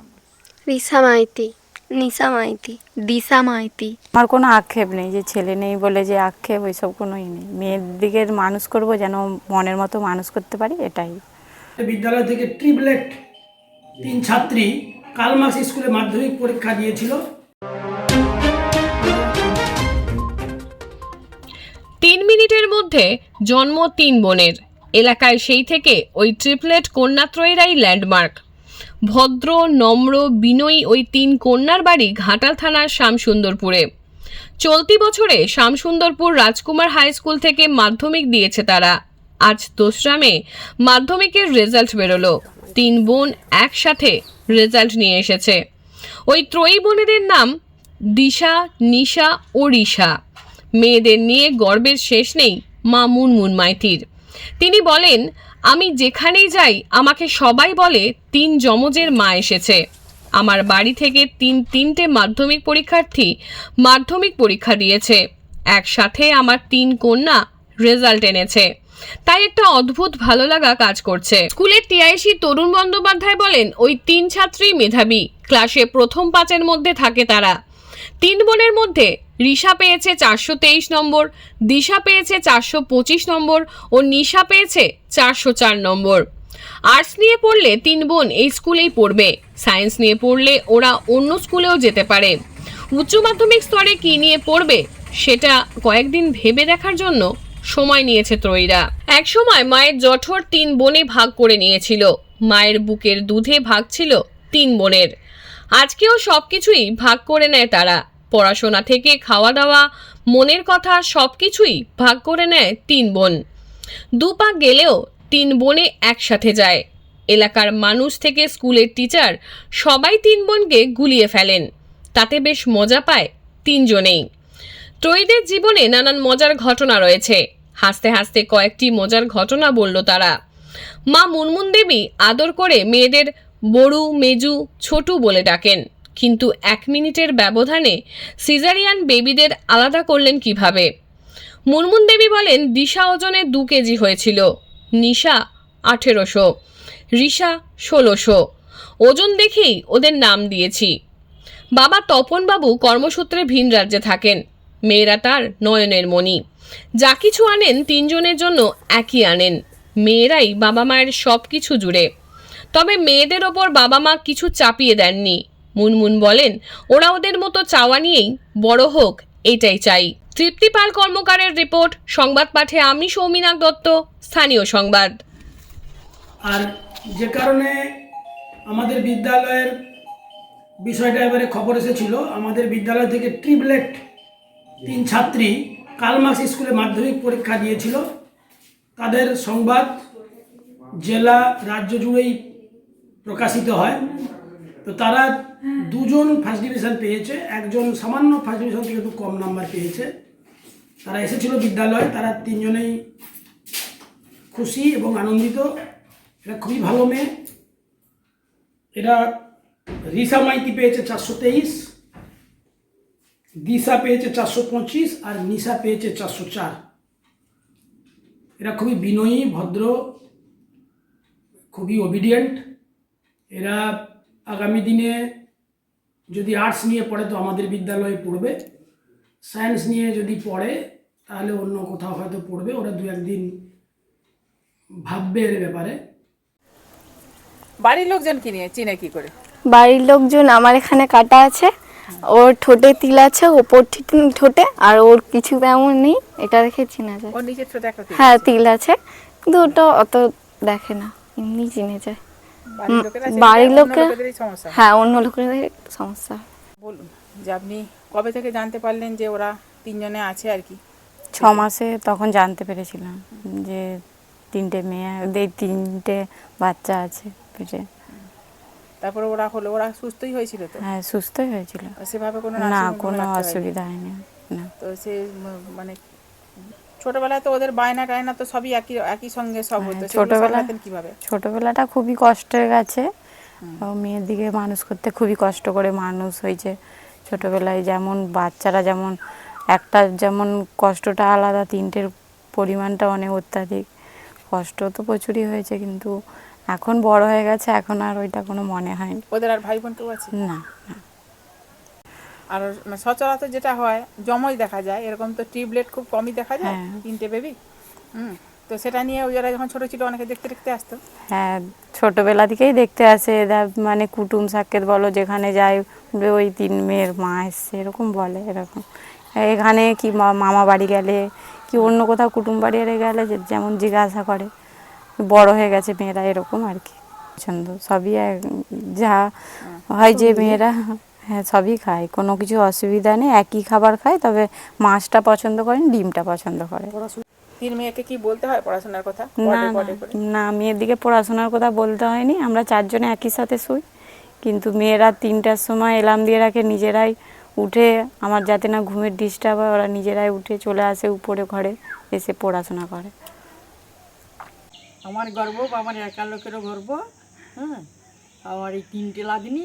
নাম রিসা মাইতি নিশা মাইতি দিশা মাইতি আমার কোনো আক্ষেপ নেই যে ছেলে নেই বলে যে আক্ষেপ ওইসব কোনোই নেই। মেয়ের দিকে মানুষ করব যেন মনের মতো মানুষ করতে পারি এটাই। বিদ্যালয় থেকে ট্রিপলেট তিন ছাত্রী কালমাস স্কুলে মাধ্যমিক পরীক্ষা দিয়েছিল। তিন মিনিটের মধ্যে জন্ম তিন বোনের। এলাকায় সেই থেকে ওই ট্রিপলেট কন্যাত্রয়েরাই ল্যান্ডমার্ক। ভদ্র, নম্র, বিনয়ী ওই তিন কন্যার বাড়ি ঘাটাল থানার শ্যামসুন্দরপুরে। চলতি বছরে শ্যামসুন্দরপুর রাজকুমার হাই স্কুল থেকে মাধ্যমিক দিয়েছে তারা। আজ দোসরা মে মাধ্যমিকের রেজাল্ট বেরোলো। তিন বোন একসাথে রেজাল্ট নিয়ে এসেছে। ওই ত্রয়ী বোনেদের নাম দিশা, নিশা ও রিশা। মেয়েদের নিয়ে গর্বের শেষ নেই মা মুনমুন মাইতির। তিনি বলেন আমি যেখানেই যাই, আমাকে সবাই বলে তিন যমজের মা এসেছে। আমার বাড়ি থেকে তিন তিনটে মাধ্যমিক পরীক্ষার্থী মাধ্যমিক পরীক্ষা দিয়েছে। একসাথে আমার তিন কন্যা রেজাল্ট এনেছে। তাই একটা অদ্ভুত ভালো লাগা কাজ করছে। স্কুলের টিআইসি তরুণ বন্দ্যোপাধ্যায় বলেন, ওই তিন ছাত্রী মেধাবী। ক্লাসে প্রথম পাঁচের মধ্যে থাকে তারা। তিন বোনের মধ্যে রিশা পেয়েছে চারশো তেইশ নম্বর, দিশা পেয়েছে চারশো পঁচিশ নম্বর ও নিশা পেয়েছে চারশো চার নম্বর। আর্টস নিয়ে পড়লে তিন বোন এই স্কুলেই পড়বে। সায়েন্স নিয়ে পড়লে ওরা অন্য স্কুলেও যেতে পারে। উচ্চ মাধ্যমিক স্তরে কী নিয়ে পড়বে সেটা কয়েকদিন ভেবে দেখার জন্য সময় নিয়েছে ত্রয়ীরা। একসময় মায়ের জঠর তিন বোনে ভাগ করে নিয়েছিল। মায়ের বুকের দুধে ভাগ ছিল তিন বোনের। আজকেও সব কিছুই ভাগ করে নেয় তারা। পড়াশোনা থেকে খাওয়া দাওয়া মনের কথা সব কিছুই ভাগ করে নেয় তিন বোন। দু পা গেলেও তিন বোনে একসাথে যায়। এলাকার মানুষ থেকে স্কুলের টিচার সবাই তিন বোনকে গুলিয়ে ফেলেন। তাতে বেশ মজা পায় তিনজনেই। ত্রয়ীদের জীবনে নানান মজার ঘটনা রয়েছে। হাসতে হাসতে কয়েকটি মজার ঘটনা বলল তারা। মা মুনমুন দেবী আদর করে মেয়েদের বড়ু, মেজু, ছোটু বলে ডাকেন। কিন্তু এক মিনিটের ব্যবধানে সিজারিয়ান বেবিদের আলাদা করলেন কীভাবে? মুনমুন দেবী বলেন, দিশা ওজনে দু কেজি হয়েছিল। নিশা আঠেরোশো, রিশা ষোলোশো। ওজন দেখেই ওদের নাম দিয়েছি। বাবা তপনবাবু কর্মসূত্রে ভিন রাজ্যে থাকেন। মেয়েরা তার নয়নের মণি। যা কিছু আনেন তিনজনের জন্য একই আনেন। মেয়েরাই বাবা মায়ের সব কিছু জুড়ে। তবে মেয়েদের ওপর বাবা মা কিছু চাপিয়ে দেননি। মুনমুন বলেন, ওরা ওদের মতো চাওয়া নিয়েই বড় হোক, এটাই চাই। তৃপ্তিপাল কর্মকারের রিপোর্ট, সংবাদ পাঠে আমি সৌমিনাক দত্ত, স্থানীয় সংবাদ। আর যে কারণে আমাদের বিদ্যালয়ের বিষয়টা এবারে খবর এসেছিল, আমাদের বিদ্যালয় থেকে ট্রিপলেট তিন ছাত্রী কালমাস স্কুলে মাধ্যমিক পরীক্ষা দিয়েছিল। তাদের সংবাদ জেলা রাজ্য জুড়েই প্রকাশিত হয়। তো তারা দুজন ফার্স্ট ডিভিশন পেয়েছে, একজন সামান্য ফার্স্ট ডিভিশন থেকে একটু কম নাম্বার পেয়েছে। তারা এসেছিল বিদ্যালয়ে, তারা তিনজনেই খুশি এবং আনন্দিত। এটা খুবই ভালো মেয়ে। এরা রিসা মাইতি পেয়েছে চারশো তেইশ, দিশা পেয়েছে চারশো পঁচিশ আর নিশা পেয়েছে চারশো চার। এরা খুবই বিনয়ী, ভদ্র, খুবই ওবিডিয়েন্ট এরা আগামী দিনে যদি আর্টস নিয়ে পড়ে তো আমাদের বিদ্যালয়ে পড়বে। সায়েন্স নিয়ে যদি পড়ে তাহলে অন্য কোথাও হয়তো পড়বে। ওরা দু একদিন ভাববে এর ব্যাপারে। বাড়ির লোকজন কি নিয়ে? চিনে কি করে? বাড়ির লোকজন আমার এখানে কাটা আছে। ওর ঠোঁটে তিল আছে ওপর ঠোঁটে আর ওর কিছু তেমন নেই। এটা দেখে চেনা যায়। ওর একটা হ্যাঁ তিল আছে। কিন্তু ওটা অত দেখে না। এমনি চিনে যায়। বাড়ির লোকেরা হ্যাঁ অন্য লোকের সমস্যা। বলুন যে আপনি কবে থেকে জানতে পারলেন যে ওরা তিনজনে আছে আর কি? ছ মাসে তখন জানতে পেরেছিলাম যে তিনটে মেয়ে ওদের তিনটে বাচ্চা আছে পেটে। তারপরে ওরা হলো ওরা সুস্থই হয়েছিল তো? হ্যাঁ সুস্থই হয়েছিল। সেভাবে কোনো না কোনো অসুবিধা হয়নি না। তো সে মানে ছোটবেলায় তো ওদের বায়না টায়না তো সবই একই একই সঙ্গে সব হতো। হ্যাঁ, সেগুলো ছোটবেলা- কীভাবে? ছোটবেলাটা খুবই কষ্টের গেছে ও মেয়ের দিকে মানুষ করতে খুবই কষ্ট করে মানুষ হয়েছে ছোটবেলায়। যেমন বাচ্চারা যেমন একটা যেমন কষ্টটা আলাদা তিনটের পরিমাণটা অনেক অত্যাধিক। কষ্ট তো প্রচুরই হয়েছে কিন্তু এখন বড় হয়ে গেছে এখন আর ওইটা কোনো মনে হয়নি। ওদের আর ভাই বোন কেউ আছে? না। আর মানে সচরাচর যেটা হয় জমজ দেখা যায়। এরকম তো টিউবলেট খুব কমই দেখা যায় হ্যাঁ। তিনটে বেবি। হুম তো সেটা নিয়ে ওই যখন ছোট ছিল অনেকে দেখতে দেখতে আসতো। হ্যাঁ ছোটবেলা থেকেই দেখতে আসে মানে কুটুম সাক্ষেত বলো যেখানে যায় ওই তিন মেয়ের মা এসছে এরকম বলে এরকম। এখানে কি মামা বাড়ি গেলে কি অন্য কোথাও কুটুম বাড়ি গেলে যে- যেমন জিজ্ঞাসা করে বড় হয়ে গেছে মেয়েরা এরকম আর কি। পছন্দ সবই এক- যা হয় যে মেয়েরা। হ্যাঁ সবই খায়। কোনো কিছু অসুবিধা নেই একই খাবার খায় তবে মাছটা পছন্দ করেন ডিমটা পছন্দ করে। তিন মেয়েকে কি বলতে হয় পড়াশোনার কথা? না না, পরে করে না মেয়ের দিকে পড়াশোনার কথা বলতে হয়নি। আমরা চারজনে একই সাথে শুই। কিন্তু মেয়েরা তিনটার সময় এলাম দিয়ে রাখে নিজেরাই উঠে আমার যাতে না ঘুমের ডিস্টার্ব হয় ওরা নিজেরাই উঠে চলে আসে উপরে ঘরে এসে পড়াশোনা করে। আমার গর্ব আমার একা লোকেরও গর্ব হ্যাঁ? আমার এই তিনটে লাদিনী